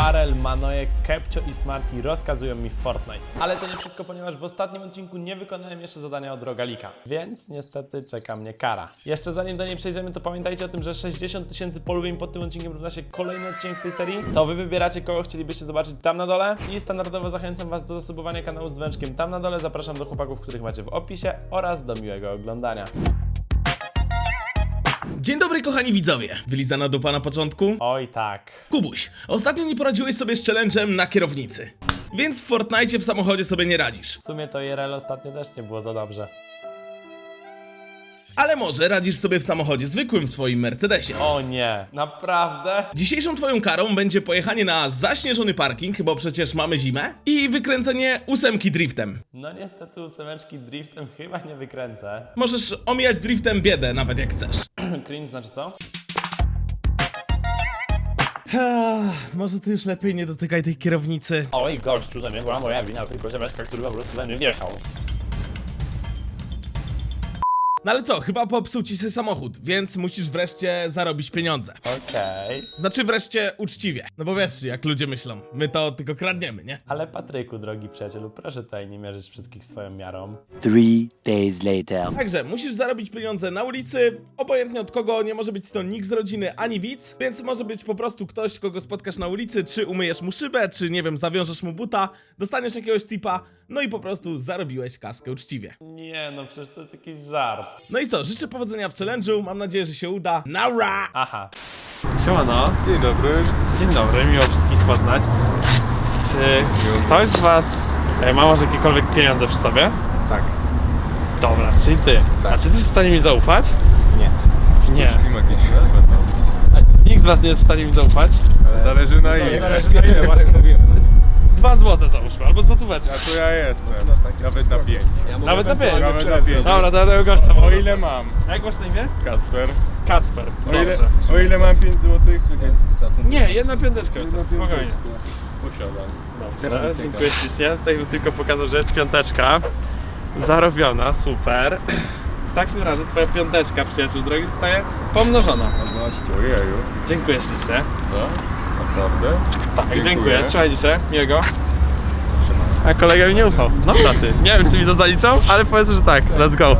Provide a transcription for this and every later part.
Farel, Manojek, Kepcio i Smarty rozkazują mi Fortnite. Ale to nie wszystko, ponieważ w ostatnim odcinku nie wykonałem jeszcze zadania od Rogalika. Więc niestety czeka mnie kara. Jeszcze zanim do niej przejdziemy, to pamiętajcie o tym, że 60 tysięcy polubień pod tym odcinkiem równa się kolejny odcinek z tej serii. To wy wybieracie, kogo chcielibyście zobaczyć tam na dole. I standardowo zachęcam was do zasubowania kanału z dzwoneczkiem tam na dole. Zapraszam do chłopaków, których macie w opisie oraz do miłego oglądania. Dzień dobry kochani widzowie. Wylizana dupa na początku? Oj tak. Kubuś, ostatnio nie poradziłeś sobie z challenge'em na kierownicy. Więc w Fortnite w samochodzie sobie nie radzisz. W sumie to IRL ostatnio też nie było za dobrze. Ale może radzisz sobie w samochodzie zwykłym swoim Mercedesie. O nie, naprawdę? Dzisiejszą twoją karą będzie pojechanie na zaśnieżony parking, bo przecież mamy zimę, i wykręcenie ósemki driftem. No niestety ósemeczki driftem chyba nie wykręcę. Możesz omijać driftem biedę, nawet jak chcesz. Cringe znaczy co? może ty już lepiej nie dotykaj tej kierownicy. Oj gościu, to nie była moja wina, tylko ziomeczka, który po prostu we mnie wjechał. No ale co, chyba popsuł ci się samochód, więc musisz wreszcie zarobić pieniądze. Okej. Znaczy wreszcie uczciwie. No bo wiesz, jak ludzie myślą, my to tylko kradniemy, nie? Ale Patryku, drogi przyjacielu, proszę tutaj nie mierzyć wszystkich swoją miarą. Three days later. Także musisz zarobić pieniądze na ulicy, obojętnie od kogo, nie może być to nikt z rodziny ani widz, więc może być po prostu ktoś, kogo spotkasz na ulicy, czy umyjesz mu szybę, czy nie wiem, zawiążesz mu buta, dostaniesz jakiegoś tipa, no i po prostu zarobiłeś kaskę uczciwie. Nie no, przecież to jest jakiś żart. No i co, życzę powodzenia w challenge'u, mam nadzieję, że się uda. Naura! Aha. Siemano. Dzień dobry. Dzień dobry, miło wszystkich poznać. Czy ktoś z was e, ma może jakiekolwiek pieniądze przy sobie? Tak. Dobra, czyli ty. A czy jesteś w stanie mi zaufać? Nie. Nie. Będą. A Nikt z was nie jest w stanie mi zaufać? Zależy na ile. Zależy na ile, właśnie mówiłem. Dwa złote załóżmy, albo złotóweczkę. A tu ja jestem. Nawet na pięć. Nawet na pięć. Nawet na pięć. Dobra, to ja tego gościa O ile mam? Jak masz na imię? Kacper. Kacper. O ile, Dobrze. o ile mam 5 złotych? Nie, jedna piąteczka jest, spokojnie. Posiadam. Dobrze, Teraz dziękuję ślicznie. Tutaj bym tylko pokazał, że jest piąteczka. Zarobiona, super. W takim razie twoja piąteczka, przyjaciół drogi, zostaje pomnożona. Ojeju. Dziękuję ślicznie. No, naprawdę? Tak, dziękuję. Trzymajcie się, miłego. A kolega mi nie ufał. Dobra ty. Nie wiem, czy mi to zaliczą, ale powiedzmy, że tak. Let's go.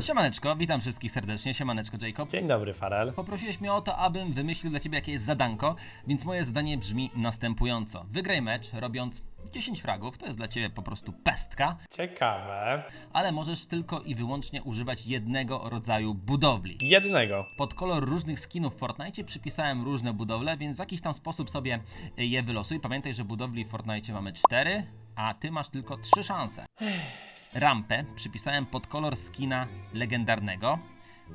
Siemaneczko, witam wszystkich serdecznie. Siemaneczko, Jacob. Dzień dobry, Farel. Poprosiłeś mnie o to, abym wymyślił dla Ciebie jakieś zadanko, więc moje zadanie brzmi następująco. Wygraj mecz, robiąc 10 fragów, to jest dla Ciebie po prostu pestka, Ciekawe. ale możesz tylko i wyłącznie używać jednego rodzaju budowli. Jednego. Pod kolor różnych skinów w Fortnite przypisałem różne budowle, więc w jakiś tam sposób sobie je wylosuj. Pamiętaj, że budowli w Fortnite mamy 4, a Ty masz tylko 3 szanse. Rampę przypisałem pod kolor skina legendarnego.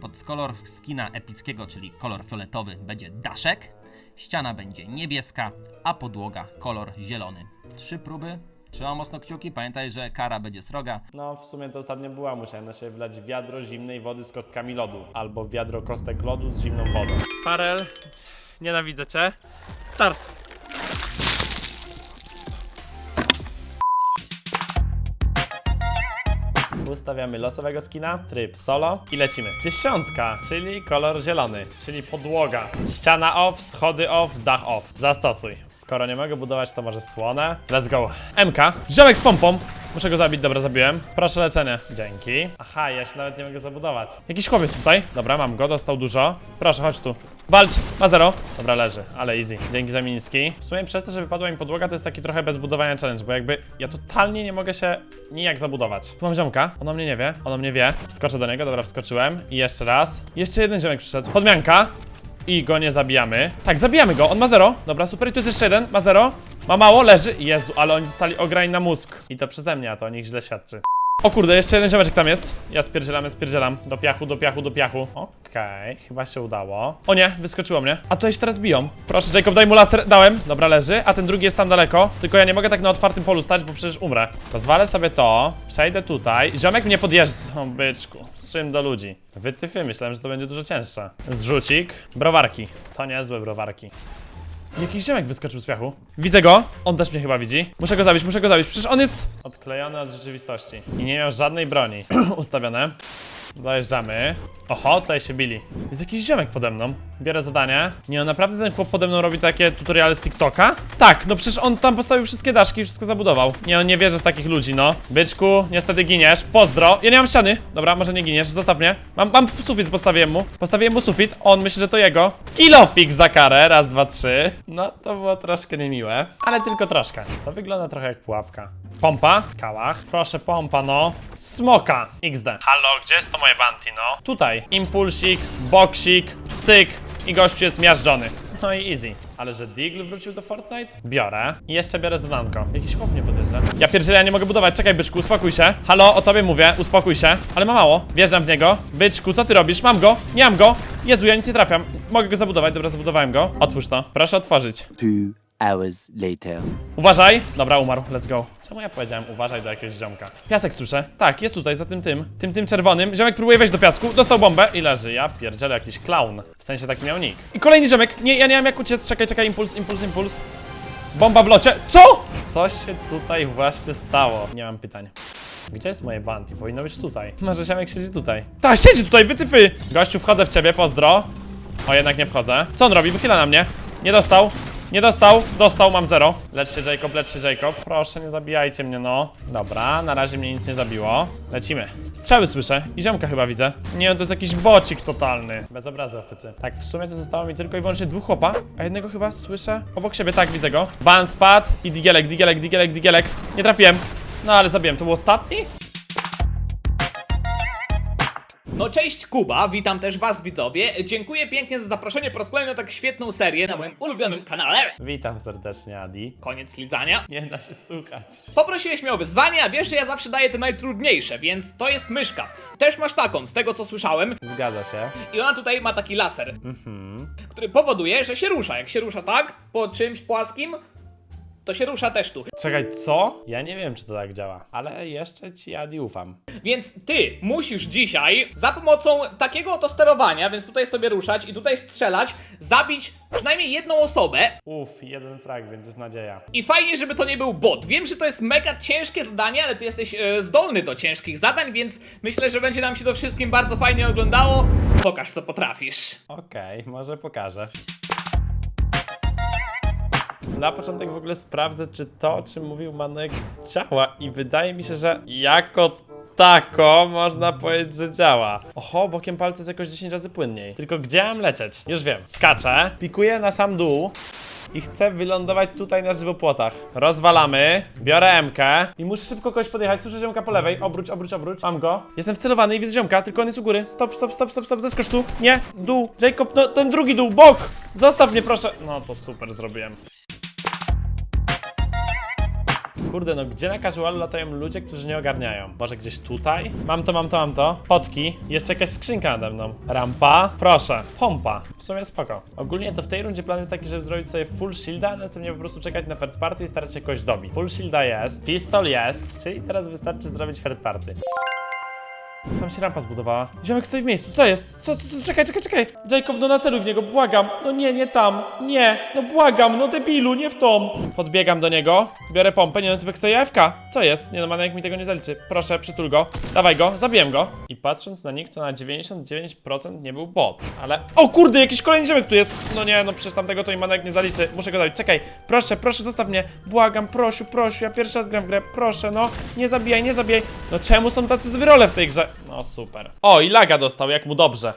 Pod kolor skina epickiego, czyli kolor fioletowy, będzie daszek. Ściana będzie niebieska, a podłoga kolor zielony. Trzy próby. Trzymam mocno kciuki. Pamiętaj, że kara będzie sroga. No, w sumie to ostatnio była. Musiałem na siebie wlać wiadro zimnej wody z kostkami lodu. Albo wiadro kostek lodu z zimną wodą. Farel, nienawidzę cię. Start. Ustawiamy losowego skina, tryb solo i lecimy. Dziesiątka, czyli kolor zielony, czyli podłoga. Ściana off, schody off, dach off. Zastosuj. Skoro nie mogę budować, to może słonę. Let's go. MK, ziomek z pompą. Muszę go zabić, dobra, zabiłem. Proszę leczenie. Dzięki. Aha, ja się nawet nie mogę zabudować. Jakiś chłopiec tutaj. Dobra, mam go, dostał dużo. Proszę, chodź tu. Walcz, ma zero. Dobra, leży, ale easy. Dzięki za miniski. W sumie przez to, że wypadła mi podłoga, to jest taki trochę bez budowania challenge, bo jakby ja totalnie nie mogę się nijak zabudować. Tu mam ziomka, on o mnie nie wie, on o mnie wie. Wskoczę do niego, dobra, wskoczyłem. I jeszcze raz. Jeszcze jeden ziomek przyszedł. Podmianka. I go nie zabijamy. Tak, zabijamy go, on ma zero. Dobra, super, i tu jest jeszcze jeden, ma zero. Ma mało, leży. Jezu, ale oni zostali ograni na mózg. I to przeze mnie, a to o nich źle świadczy. O kurde, jeszcze jeden ziomeczek tam jest. Ja spierdzielam, ja spierdzielam. Do piachu, do piachu, do piachu. Okej, chyba się udało. O nie, wyskoczyło mnie. A to się teraz biją. Proszę, Jacob, daj mu laser. Dałem. Dobra, leży. A ten drugi jest tam daleko. Tylko ja nie mogę tak na otwartym polu stać, bo przecież umrę. Pozwalę sobie to. Przejdę tutaj. Ziomek mnie podjeżdża. O, byczku. Z czym do ludzi? Wytyfy, myślałem, że to będzie dużo cięższe. Zrzucik. Browarki. To niezłe browarki. Jakiś ziomek wyskoczył z piachu. Widzę go. On też mnie chyba widzi. Muszę go zabić, muszę go zabić. Przecież on jest odklejony od rzeczywistości. I nie miał żadnej broni. Ustawione. Dojeżdżamy. Oho, tutaj się bili. Jest jakiś ziomek pode mną. Biorę zadanie. Nie, on naprawdę ten chłop pode mną robi takie tutoriale z TikToka? Tak, no przecież on tam postawił wszystkie daszki i wszystko zabudował. Nie, on nie wierzy w takich ludzi, no. Byczku, niestety giniesz. Pozdro. Ja nie mam ściany. Dobra, może nie giniesz, zostaw mnie. Mam, mam sufit, postawiłem mu. Postawiłem mu sufit, on myśli, że to jego. Kilofix za karę, raz, dwa, trzy. No, to było troszkę niemiłe, ale tylko troszkę. To wygląda trochę jak pułapka. Pompa, kałach. Proszę, pompa, no. Smoka, XD. Halo, gdzie jest to moje bounty, no? Tutaj. Impulsik, boksik, cyk i gościu jest miażdżony. No i easy. Ale że Deagle wrócił do Fortnite? Biorę. I jeszcze biorę zadanko. Jakiś chłop mnie podjeżdża. Ja pierdzielę, ja nie mogę budować. Czekaj, byczku, uspokój się. Halo, o tobie mówię, uspokój się. Ale ma mało. Wjeżdżam w niego. Byczku, co ty robisz? Mam go. Nie mam go. Jezu, ja nic nie trafiam. Mogę go zabudować. Dobra, zabudowałem go. Otwórz to. Proszę otworzyć. Two hours later. Uważaj! Dobra, umarł, let's go. Czemu ja powiedziałem uważaj do jakiegoś ziomka? Piasek słyszę. Tak, jest tutaj, za tym tym. Tym, tym czerwonym. Ziomek próbuje wejść do piasku, dostał bombę i leży. Ja pierdzielę jakiś clown. W sensie taki miał nick. I kolejny ziomek. Nie, ja nie mam jak uciec. Czekaj, czekaj, impuls, impuls, impuls. Bomba w locie. Co? Co się tutaj właśnie stało? Nie mam pytań. Gdzie jest moje bounty? Powinno być tutaj. Może ziomek siedzi tutaj. Tak, siedzi tutaj, wytyfy! Gościu, wchodzę w ciebie, pozdro. O, jednak nie wchodzę. Co on robi? Wychyla na mnie. Nie dostał. Nie dostał, dostał, mam zero. Lecz się Jacob, lecz się Jacob. Proszę, nie zabijajcie mnie, no. Dobra, na razie mnie nic nie zabiło. Lecimy. Strzały słyszę i ziomka chyba widzę. Nie, to jest jakiś bocik totalny. Bez obrazy oficy. Tak, w sumie to zostało mi tylko i wyłącznie dwóch chłopa, a jednego chyba słyszę obok siebie. Tak, widzę go. Ban spadł i digielek, digielek, digielek, digielek. Nie trafiłem. No ale zabiłem. To był ostatni? No cześć Kuba, witam też was widzowie. Dziękuję pięknie za zaproszenie po raz kolejny tak świetną serię na moim ulubionym kanale. Witam serdecznie, Adi. Koniec lizania. Nie da się słuchać. Poprosiłeś mnie o wyzwanie, a wiesz, że ja zawsze daję te najtrudniejsze, więc to jest myszka. Też masz taką, z tego co słyszałem. Zgadza się. I ona tutaj ma taki laser, który powoduje, że się rusza. Jak się rusza tak, po czymś płaskim, to się rusza też tu. Czekaj, co? Ja nie wiem, czy to tak działa, ale jeszcze ci Adi ufam. Więc ty musisz dzisiaj za pomocą takiego oto sterowania, więc tutaj sobie ruszać i tutaj strzelać, zabić przynajmniej jedną osobę. Uff, jeden frag, więc jest nadzieja. I fajnie, żeby to nie był bot. Wiem, że to jest mega ciężkie zadanie, ale ty jesteś e, zdolny do ciężkich zadań, więc myślę, że będzie nam się to wszystkim bardzo fajnie oglądało. Pokaż, co potrafisz. Okej, może pokażę. Na początek w ogóle sprawdzę, czy to, o czym mówił Manek, działa. I wydaje mi się, że jako tako można powiedzieć, że działa. Oho, bokiem palca jest jakoś 10 razy płynniej. Tylko gdzie mam lecieć? Już wiem. Skaczę, pikuję na sam dół. I chcę wylądować tutaj na żywopłotach. Rozwalamy, biorę MK i muszę szybko kogoś podjechać. Słyszę ziomka po lewej. Obróć, obróć, obróć. Mam go. Jestem wcelowany i widzę ziomka, tylko on jest u góry. Stop, stop, stop, stop, stop. Zeskocz tu. Nie, dół. Jacob, no ten drugi dół, bok. Zostaw mnie proszę. No to super zrobiłem. Kurde, no gdzie na casualu latają ludzie, którzy nie ogarniają? Może gdzieś tutaj? Mam to, mam to, mam to. Potki. Jeszcze jakaś skrzynka nade mną. Rampa. Proszę. Pompa. W sumie spoko. Ogólnie to w tej rundzie plan jest taki, żeby zrobić sobie full shielda, a następnie po prostu czekać na third party i starać się kogoś dobić. Full shielda jest. Pistol jest. Czyli teraz wystarczy zrobić third party. Tam się rampa zbudowała. Ziomek stoi w miejscu, co jest? Co, co, co, czekaj, czekaj, czekaj! Jacob, no na celu w niego, błagam! No nie, nie tam, nie! No błagam, no debilu, nie w tą! Podbiegam do niego, biorę pompę, nie no, typek stoi AFK. Co jest? Nie no, Manek mi tego nie zaliczy. Proszę, przytul go. Dawaj go, zabiłem go. I patrząc na nich, to na 99% nie był bot. Ale... O kurde, jakiś kolejny ziomek tu jest! No nie, no przecież tamtego to i Manek nie zaliczy. Muszę go zabić. Czekaj, proszę, proszę, zostaw mnie. Błagam, prosiu, prosiu, ja pierwszy raz gram w grę. Proszę, no. Nie zabijaj, nie zabijaj. No czemu są tacy zwyrole w tej grze? No super. O, i laga dostał, jak mu dobrze.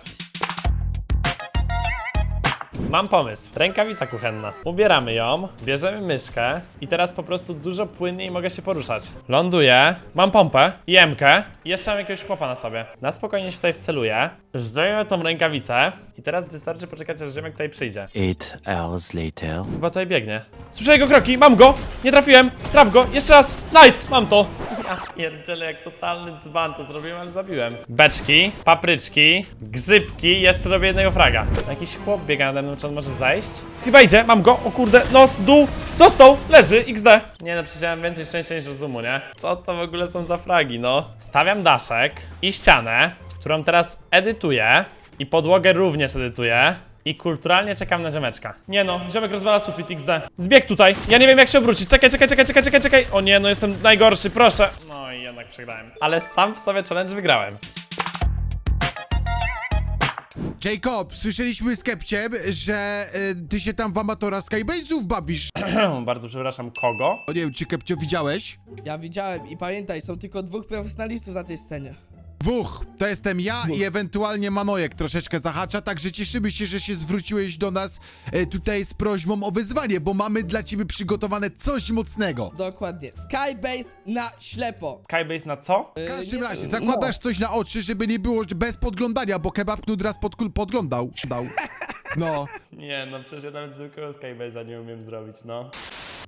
Mam pomysł. Rękawica kuchenna. Ubieramy ją, bierzemy myszkę i teraz po prostu dużo płynniej mogę się poruszać. Ląduję, mam pompę jemkę i jeszcze mam jakiegoś chłopa na sobie. Na spokojnie się tutaj wceluję, zdejmę tą rękawicę i teraz wystarczy poczekać, aż ziemek tutaj przyjdzie. Eight hours later. Chyba tutaj biegnie. Słyszę jego kroki, mam go! Nie trafiłem! Traf go! Jeszcze raz! Nice! Mam to! Ja pierdzielę, jak totalny dzban to zrobiłem, ale zabiłem. Beczki, papryczki, grzybki, jeszcze robię jednego fraga. Jakiś chłop biega nade mną, czy on może zajść? Chyba idzie, mam go! O kurde, nos, dół! Dostał! Leży! XD! Nie no, przecież więcej szczęścia niż rozumu, nie? Co to w ogóle są za fragi, no? Stawiam daszek i ścianę, którą teraz edytuję i podłogę również edytuję. I kulturalnie czekam na ziomeczka. Nie no, ziomek rozwala sufit XD. Zbieg tutaj. Ja nie wiem jak się obrócić. Czekaj, czekaj, czekaj, czekaj, czekaj, czekaj. O nie, no jestem najgorszy, proszę. No i jednak przegrałem. Ale sam w sobie challenge wygrałem. Jacob, słyszeliśmy z Kepciem, że y, ty się tam w amatora Skybase'ów bawisz. Bardzo przepraszam, kogo? O nie wiem, czy Kepcio widziałeś? Ja widziałem i pamiętaj, są tylko dwóch profesjonalistów na tej scenie. Dwóch. To jestem ja i ewentualnie Manojek troszeczkę zahacza, także cieszymy się, że się zwróciłeś do nas e, tutaj z prośbą o wyzwanie, bo mamy dla ciebie przygotowane coś mocnego. Dokładnie. Skybase na ślepo. Skybase na co? W każdym nie- razie, zakładasz coś na oczy, żeby nie było bez podglądania, bo kebab nud raz podkul- podglądał. Dał. No. Nie, no przecież ja nawet zwykłego Skybase'a nie umiem zrobić, no.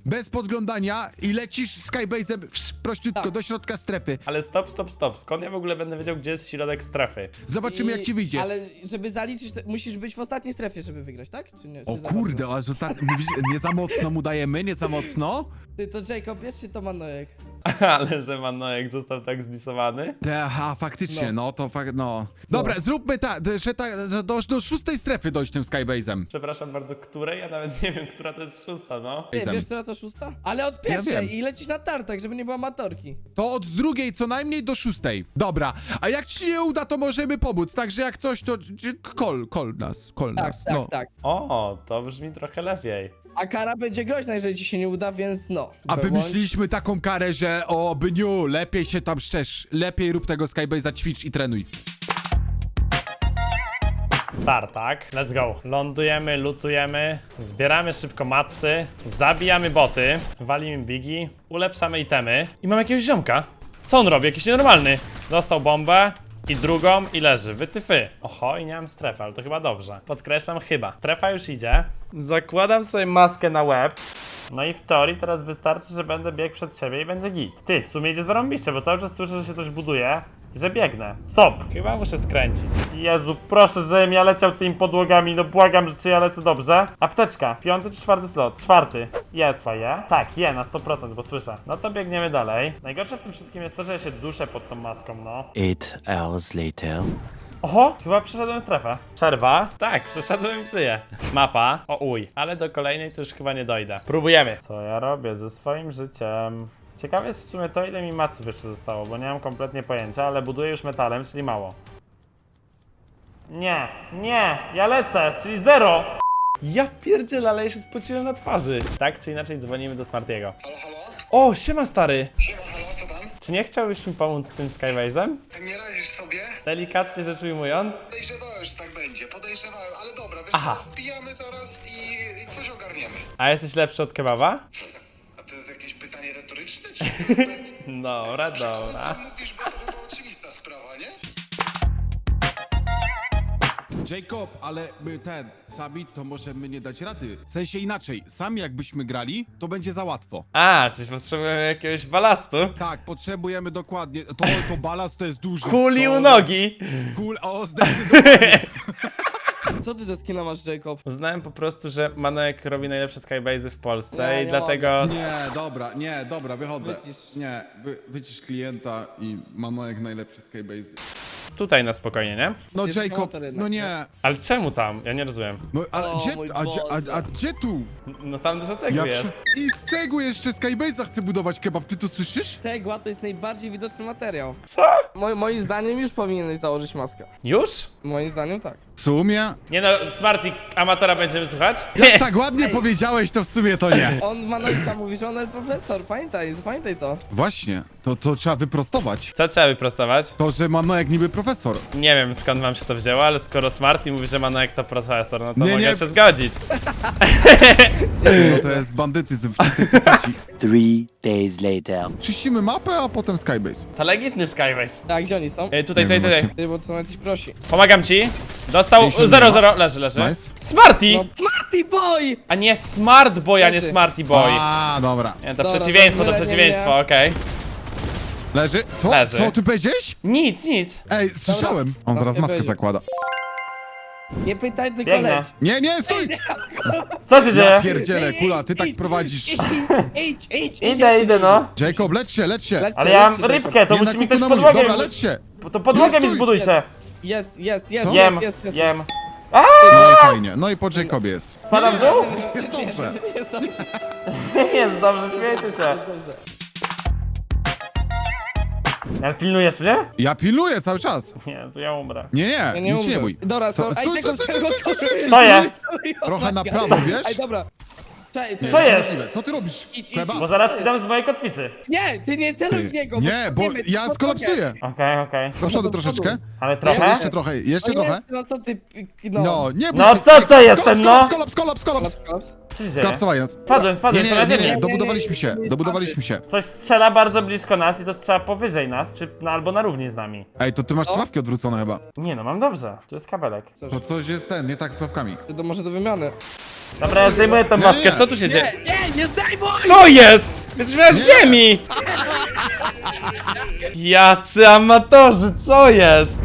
Bez podglądania i lecisz Skybase'em prościutko Tak. do środka strefy. Ale stop, stop, stop. Skąd ja w ogóle będę wiedział, gdzie jest środek strefy? Zobaczymy, I- jak ci wyjdzie. Ale żeby zaliczyć, to musisz być w ostatniej strefie, żeby wygrać, tak? Czy nie? O za kurde, mówisz, nie za mocno mu dajemy, nie za mocno? Ty to Jacob, wiesz czy to Manojek? Ale że Manojek został tak zdisowany? Te, Aha, faktycznie, No. no, to fakt, no. Dobra, zróbmy tak, że ta, do, do, do szóstej strefy dojść tym Skybase'em. Przepraszam bardzo, której? Ja nawet nie wiem, która to jest szósta, no. Ty, Jestem. wiesz która to szósta? Ale od pierwszej wiem. i lecisz na tartak, żeby nie było amatorki. To od drugiej co najmniej do szóstej. Dobra, a jak ci nie uda, to możemy pomóc, także jak coś, to kol, kol nas, kol Tak, nas, tak, no. tak. O, to brzmi trochę lepiej. A kara będzie groźna, jeżeli ci się nie uda, więc no. A Bądź- wymyśliliśmy taką karę, że o Byniu, lepiej się tam szczerz, lepiej rób tego Skybase'a, ćwicz i trenuj. Tartak, let's go. Lądujemy, lutujemy, zbieramy szybko macy, zabijamy boty, walimy bigi, ulepszamy itemy i mam jakiegoś ziomka. Co on robi? Jakiś nienormalny. Dostał bombę i drugą i leży. Wytyfy. Oho, i nie mam strefy, ale to chyba dobrze. Podkreślam chyba. Strefa już idzie. Zakładam sobie maskę na łeb. No i w teorii teraz wystarczy, że będę biegł przed siebie i będzie git. Ty, w sumie idzie zarąbiście, bo cały czas słyszę, że się coś buduje że biegnę. Stop! Chyba muszę skręcić. Jezu, proszę, żebym ja leciał tymi podłogami, no błagam, że czy ja lecę dobrze. Apteczka, piąty czy czwarty slot? Czwarty. Je, co je? Tak, je, na 100%, bo słyszę. No to biegniemy dalej. Najgorsze w tym wszystkim jest to, że ja się duszę pod tą maską, no. Eight hours later. Oho, chyba przeszedłem strefę. Przerwa? Tak, przeszedłem i żyję. Mapa. O uj, ale do kolejnej to już chyba nie dojdę. Próbujemy. Co ja robię ze swoim życiem? Ciekawe jest w sumie to, ile mi maców jeszcze zostało, bo nie mam kompletnie pojęcia, ale buduję już metalem, czyli mało. Nie, nie, ja lecę, czyli zero. Ja pierdzielę, ale ja się spociłem na twarzy. Tak czy inaczej dzwonimy do Smartiego. Halo, halo? O, siema stary. Siema, halo, co tam? Czy nie chciałbyś mi pomóc z tym Skybase'em? Nie radzisz sobie? Delikatnie rzecz ujmując. Podejrzewałem, że tak będzie, podejrzewałem, ale dobra, wiesz Aha. co, wbijamy zaraz i, i coś ogarniemy. A jesteś lepszy od kebaba? A to jest jakieś pytanie retoryczne, czy... Dobra, dobra. Mówisz, bo to chyba oczywista sprawa, nie? Jacob, ale my ten, sami to możemy nie dać rady. W sensie inaczej, sami jakbyśmy grali, to będzie za łatwo. A, czyli potrzebujemy jakiegoś balastu. Tak, potrzebujemy dokładnie, to, to balast to jest duży. Kuli to, u nogi. Kul, o, zdecydowanie. Co ty ze skina masz, Jacob? Uznałem po prostu, że Manek robi najlepsze skybase'y w Polsce Nie, i nie dlatego... Nie, dobra, nie, dobra, wychodzę. Wycisz. Nie, wy, wycisz klienta i Manojek najlepszy Skybase. Tutaj na spokojnie, nie? No Jest Jacob, jednak, no nie. Ale czemu tam? Ja nie rozumiem. No, a, O, gdzie, mój a, gdzie, a, a gdzie tu? No tam dużo cegły Ja jest. I z cegły jeszcze Skybase'a chcę budować kebab, ty to słyszysz? Tegła to jest najbardziej widoczny materiał. Co? Mo moim zdaniem już powinieneś założyć maskę. Już? Moim zdaniem tak. W sumie? Nie no, Smarty amatora będziemy słuchać? Jak tak ładnie powiedziałeś, to w sumie to nie. On Manojka mówi, że on jest profesor, pamiętaj, zapamiętaj to. Właśnie, to, to trzeba wyprostować. Co trzeba wyprostować? To, że Manojek niby profesor. Nie wiem skąd wam się to wzięło, ale skoro Smarty mówi, że Manek to profesor, no to Nie, mogę nie. się zgodzić. No to jest bandytyzm w czystej postaci. Three days later. Czyścimy mapę, a potem Skybase. To legitny skybase. Tak, gdzie oni są? Ej, tutaj, Nie tutaj, wiem tutaj. właśnie. Ty, bo to są jacyś prosi. Pomagam ci. Dostał 52. 0-0, leży, leży. Nice. Smarty! No, Smarty Boy! A nie Smart Boy, a nie Leży. Smarty Boy. A, dobra. Nie, to Dobra, przeciwieństwo, to to przeciwieństwo, okej. Leży. Co? Leży. Co ty powiedziałeś? Nic, nic. Ej, słyszałem. On zaraz maskę będzie. zakłada. Nie pytaj, tylko Biegnę. leć. Nie, nie, stój! Co się Ja dzieje? pierdzielę, kula, ty tak prowadzisz. Idź, idź, idź, Idę, idę, no. Jacob, lecz się, lecz się. Leć. Ale ja mam rybkę, to Nie musi mi kuku też na podłogę. Dobra, lecz się. To podłogę mi stój. zbudujcie. Jest, jest, jest, Co? Jem, jest, jest, jest. jem. No i fajnie. No i po Jacobie jest. Spadam w dół? Jest dobrze. Jest dobrze, śmiejcie się. Ale pilnujesz mnie? Ja pilnuję cały czas. Jezu, ja umrę. Nie, nie, Ja nie nic nie umrę. bój. Dobra, Co- to... Ej, co- co- co- co- co- co- tego- Stoję. Trochę na prawo, wiesz? Ej, dobra. Co jest? Co ty robisz? Chleba? Bo zaraz ci dam z mojej kotwicy. Nie, ty nie celuj w niego. Nie, bo wiemy, ja skolapsuję. Okej, okej. Do przodu troszeczkę. Ale trochę? jeszcze trochę, jeszcze No trochę. jest, no co ty... No. No, nie bój No się. co, co jestem, skolaps, no? Skolaps, skolaps, skolaps. Co się dzieje? Nas. Spadłem, Nie, spadłem, nie, to nie, nie, ziemię. dobudowaliśmy się, dobudowaliśmy się. Coś strzela bardzo blisko nas i to strzela powyżej nas, czy na, albo na równi z nami. Ej, to ty masz sławki odwrócone chyba. Nie no, mam dobrze. Tu jest kabelek. To coś jest ten, nie tak z sławkami. To może do wymiany. Dobra, ja zdejmuję tą Nie, maskę. nie. Co tu się dzieje? Nie, nie, nie zdejmuj! Co jest? Jesteśmy na ziemi! Jacy amatorzy, co jest?